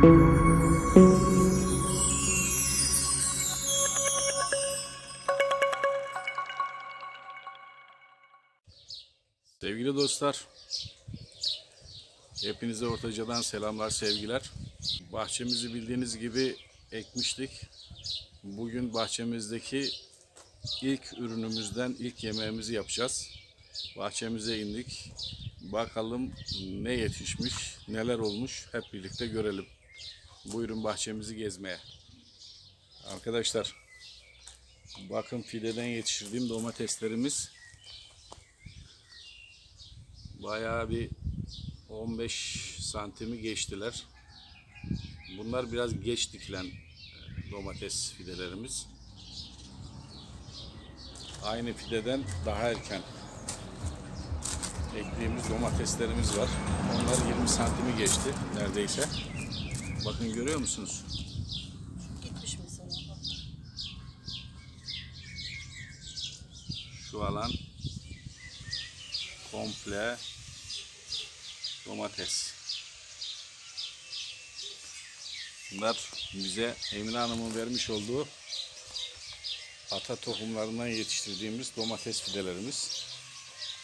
Sevgili dostlar, hepinize Ortaca'dan selamlar, sevgiler. Bahçemizi bildiğiniz gibi ekmiştik. Bugün bahçemizdeki ilk ürünümüzden ilk yemeğimizi yapacağız. Bahçemize indik. Bakalım ne yetişmiş, neler olmuş hep birlikte görelim. Buyurun bahçemizi gezmeye. Arkadaşlar, bakın fideden yetiştirdiğim domateslerimiz Bayağı bir 15 santimi geçtiler. Bunlar biraz geç dikilen e, domates fidelerimiz. Aynı fideden daha erken ektiğimiz domateslerimiz var. Onlar 20 santimi geçti neredeyse. Bakın görüyor musunuz? Gitmiş mesela. Şu alan komple domates. Bunlar bize Emine Hanım'ın vermiş olduğu ata tohumlarından yetiştirdiğimiz domates fidelerimiz.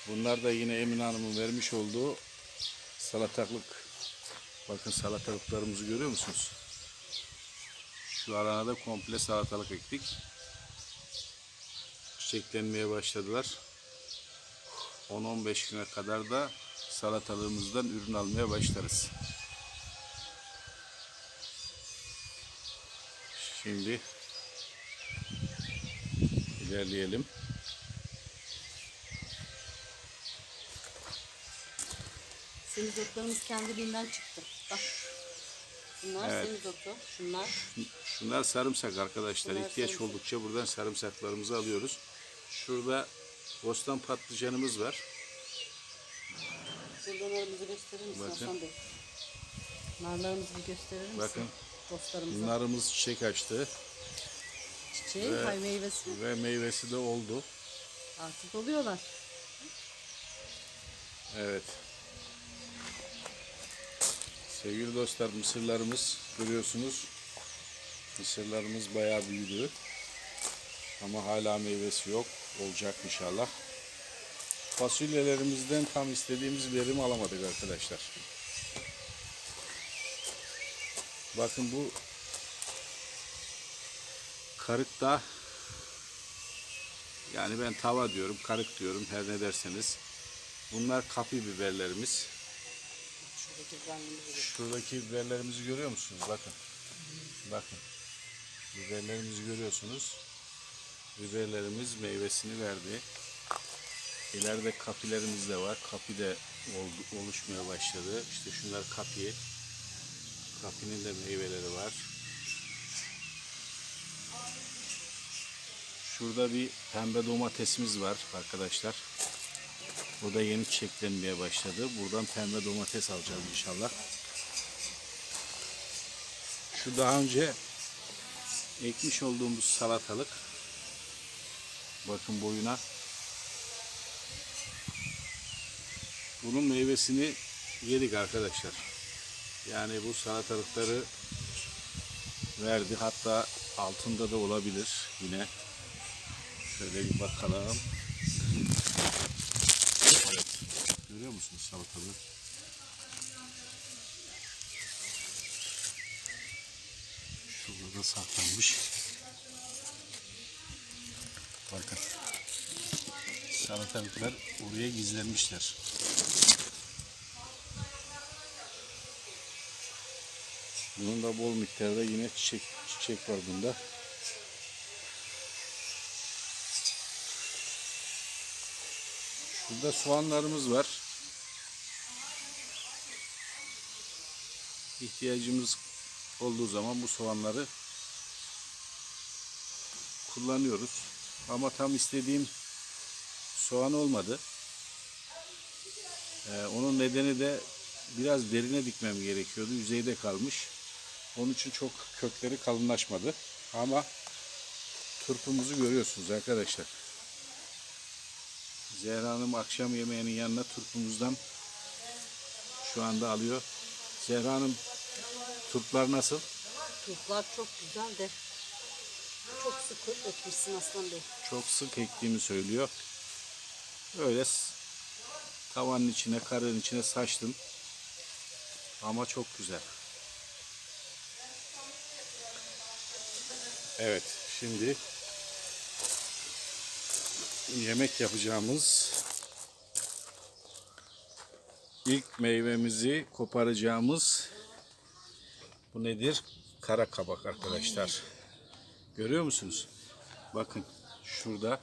Bunlar da yine Emine Hanım'ın vermiş olduğu salatalık. Bakın salatalıklarımızı görüyor musunuz? Şu alana da komple salatalık ektik. Çiçeklenmeye başladılar. 10-15 güne kadar da salatalığımızdan ürün almaya başlarız. Şimdi ilerleyelim. Semizotlarımız kendiliğinden çıktı. Bunlar Evet. semizotu. Şunlar. Şunlar sarımsak arkadaşlar. Bunlar İhtiyaç sarımsak. oldukça buradan sarımsaklarımızı alıyoruz. Şurada bostan patlıcanımız var. Buradan narımızı gösterir misin Bakın. Hasan Bey? Narlarımızı bir gösterir misin? Bakın. Dostlarımıza. Narımız çiçek açtı Çiçeği, ve- hay meyvesi. ve meyvesi de oldu. Artık oluyorlar. Evet. Sevgili dostlar mısırlarımız görüyorsunuz. Mısırlarımız bayağı büyüdü. Ama hala meyvesi yok. Olacak inşallah. Fasulyelerimizden tam istediğimiz verimi alamadık arkadaşlar. Bakın bu karık da yani ben tava diyorum, karık diyorum her ne derseniz. Bunlar kapi biberlerimiz. Şuradaki biberlerimizi görüyor musunuz? Bakın. Bakın. Biberlerimizi görüyorsunuz. Biberlerimiz meyvesini verdi. İleride kapilerimiz de var. Kapi de oldu, oluşmaya başladı. İşte şunlar kapi. Kapinin de meyveleri var. Şurada bir pembe domatesimiz var arkadaşlar. O da yeni çiçeklenmeye başladı. Buradan pembe domates alacağız inşallah. Şu daha önce ekmiş olduğumuz salatalık. Bakın boyuna. Bunun meyvesini yedik arkadaşlar. Yani bu salatalıkları verdi. Hatta altında da olabilir yine. Şöyle bir bakalım. Görüyor musunuz salatalığı? Şurada da saklanmış. Bakın. Salatalıklar oraya gizlenmişler. Bunun da bol miktarda yine çiçek çiçek var bunda. Burada soğanlarımız var. İhtiyacımız olduğu zaman bu soğanları kullanıyoruz. Ama tam istediğim soğan olmadı. Ee, onun nedeni de biraz derine dikmem gerekiyordu. Yüzeyde kalmış. Onun için çok kökleri kalınlaşmadı. Ama turpumuzu görüyorsunuz arkadaşlar. Zehra Hanım akşam yemeğinin yanına turpumuzdan şu anda alıyor. Zehra Hanım Turplar nasıl? Turplar çok güzel de çok sıkı ekmişsin Aslan Bey. Çok sık ektiğimi söylüyor. Öyle tavanın içine, karın içine saçtım. Ama çok güzel. Evet, şimdi yemek yapacağımız ilk meyvemizi koparacağımız bu nedir? Kara kabak arkadaşlar. Görüyor musunuz? Bakın şurada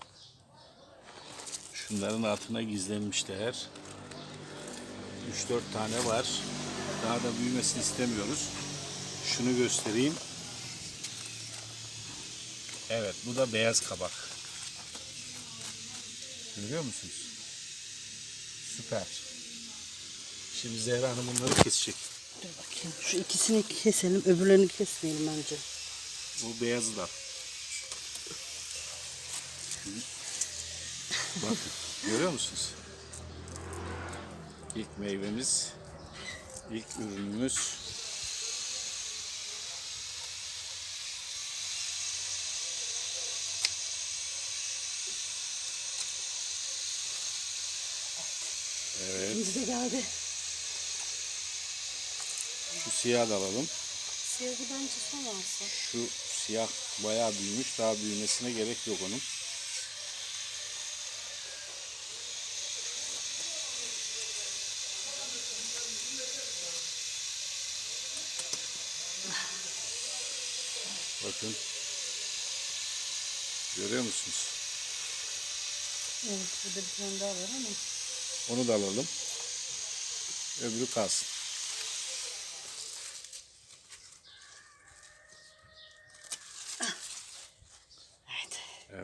şunların altına gizlenmişler. 3-4 tane var. Daha da büyümesini istemiyoruz. Şunu göstereyim. Evet bu da beyaz kabak. Görüyor musunuz? Süper. Şimdi Zehra Hanım bunları kesecek. Dur bakayım. Şu ikisini keselim. Öbürlerini kesmeyelim önce. Bu beyazı da. Bakın görüyor musunuz? İlk meyvemiz, ilk ürünümüz. Evet, İkinci de geldi. Şu siyah da alalım. Siyahı bence son alsa. Şu siyah bayağı büyümüş. Daha büyümesine gerek yok onun. Bakın. Görüyor musunuz? Evet burada bir tane daha var ama. Onu da alalım. Öbürü kalsın.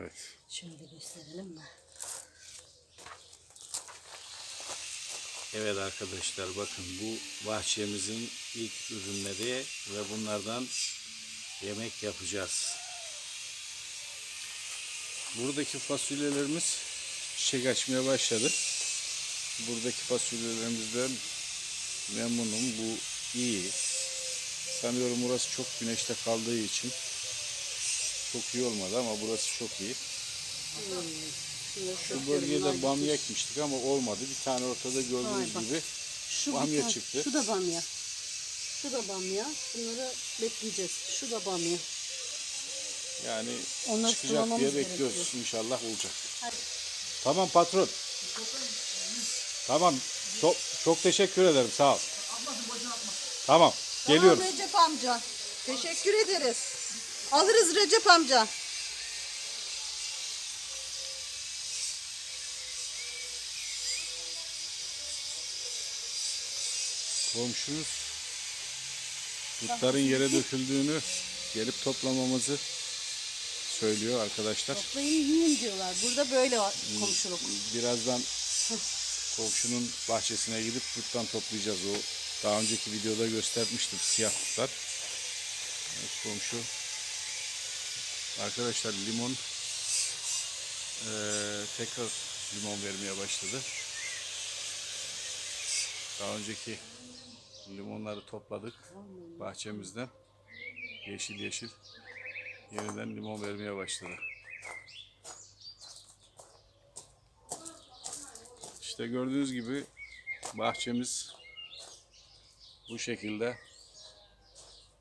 Evet. Şöyle gösterelim mi? Evet arkadaşlar bakın bu bahçemizin ilk ürünleri ve bunlardan yemek yapacağız. Buradaki fasulyelerimiz çiçek açmaya başladı. Buradaki fasulyelerimizden memnunum. Bu iyi. Sanıyorum burası çok güneşte kaldığı için çok iyi olmadı ama burası çok iyi. Şu bölgede bamya ekmiştik ama olmadı. Bir tane ortada gördüğünüz bak. gibi Şu bamya tane- çıktı. Şu da bamya. Şu da bamya. Bunları bekleyeceğiz. Şu da bamya. Yani Onları çıkacak diye bekliyoruz. gerekiyor. İnşallah olacak. Hadi. Tamam patron. Tamam. Çok çok teşekkür ederim. Sağ ol. Tamam. Geliyorum. Tamam Recep amca. Teşekkür ederiz. Alırız Recep amca. Komşunuz dutların yere döküldüğünü gelip toplamamızı söylüyor arkadaşlar. Toplayın yiyin diyorlar. Burada böyle var komşuluk. Birazdan komşunun bahçesine gidip duttan toplayacağız. O daha önceki videoda göstermiştim siyah dutlar. Evet, komşu arkadaşlar limon eee, tekrar limon vermeye başladı. Daha önceki limonları topladık bahçemizden. Yeşil yeşil yeniden limon vermeye başladı. İşte gördüğünüz gibi bahçemiz bu şekilde.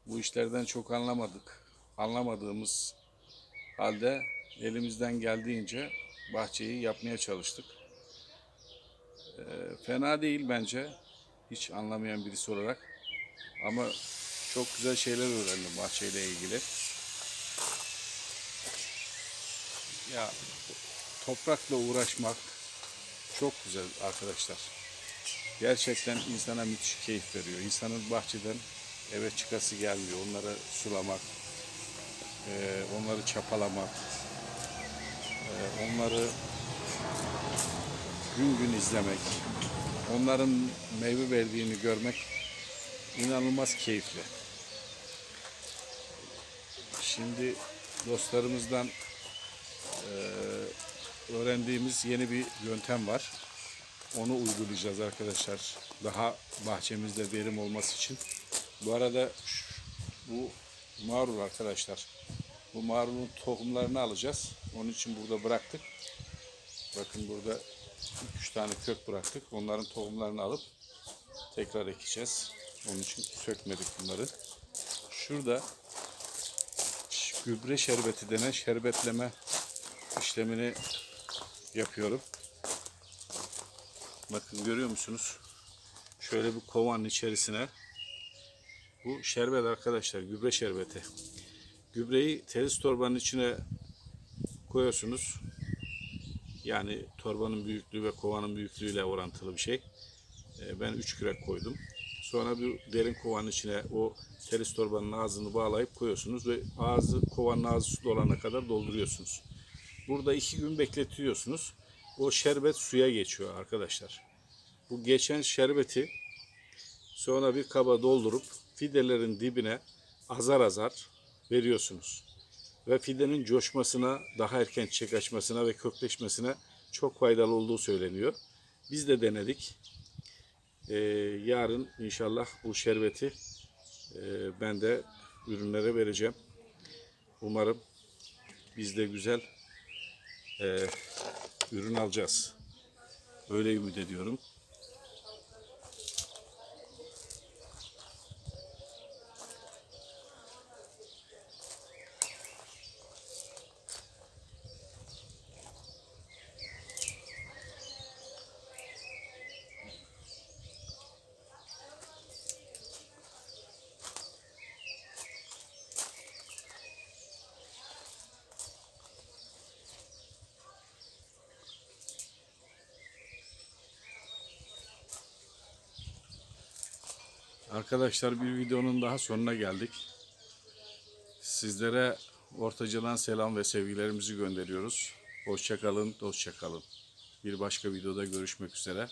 Bu işlerden çok anlamadık. Anlamadığımız halde elimizden geldiğince bahçeyi yapmaya çalıştık. Ee, fena değil bence. Hiç anlamayan birisi olarak. Ama çok güzel şeyler öğrendim bahçeyle ilgili. Ya toprakla uğraşmak, çok güzel arkadaşlar. Gerçekten insana müthiş keyif veriyor. İnsanın bahçeden eve çıkası gelmiyor. Onları sulamak, eee, onları çapalamak, eee, onları gün gün izlemek, onların meyve verdiğini görmek inanılmaz keyifli. Şimdi dostlarımızdan öğrendiğimiz yeni bir yöntem var. Onu uygulayacağız arkadaşlar. Daha bahçemizde verim olması için. Bu arada Bu marul arkadaşlar. Bu marulun tohumlarını alacağız. Onun için burada bıraktık. Bakın burada 3 tane kök bıraktık. Onların tohumlarını alıp tekrar ekeceğiz. Onun için sökmedik bunları. Şurada gübre şerbeti denen şerbetleme işlemini yapıyorum. Bakın görüyor musunuz? Şöyle bir kovanın içerisine bu şerbet arkadaşlar gübre şerbeti. Gübreyi teris torbanın içine koyuyorsunuz. Yani torbanın büyüklüğü ve kovanın büyüklüğüyle orantılı bir şey. Ee, Ben 3 kürek koydum. Sonra bir derin kovanın içine o teris torbanın ağzını bağlayıp koyuyorsunuz ve ağzı kovanın ağzı su dolana kadar dolduruyorsunuz. Burada iki gün bekletiyorsunuz. O şerbet suya geçiyor arkadaşlar. Bu geçen şerbeti sonra bir kaba doldurup fidelerin dibine azar azar veriyorsunuz. Ve fidenin coşmasına, daha erken çiçek açmasına ve kökleşmesine çok faydalı olduğu söyleniyor. Biz de denedik. Ee, yarın inşallah bu şerbeti e, ben de ürünlere vereceğim. Umarım biz de güzel e, ürün alacağız. Öyle ümit ediyorum. Arkadaşlar bir videonun daha sonuna geldik. Sizlere ortacadan selam ve sevgilerimizi gönderiyoruz. Hoşçakalın, hoşçakalın. Bir başka videoda görüşmek üzere.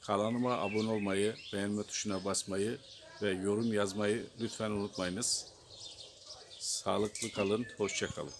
Kanalıma abone olmayı, beğenme tuşuna basmayı ve yorum yazmayı lütfen unutmayınız. Sağlıklı kalın, hoşçakalın.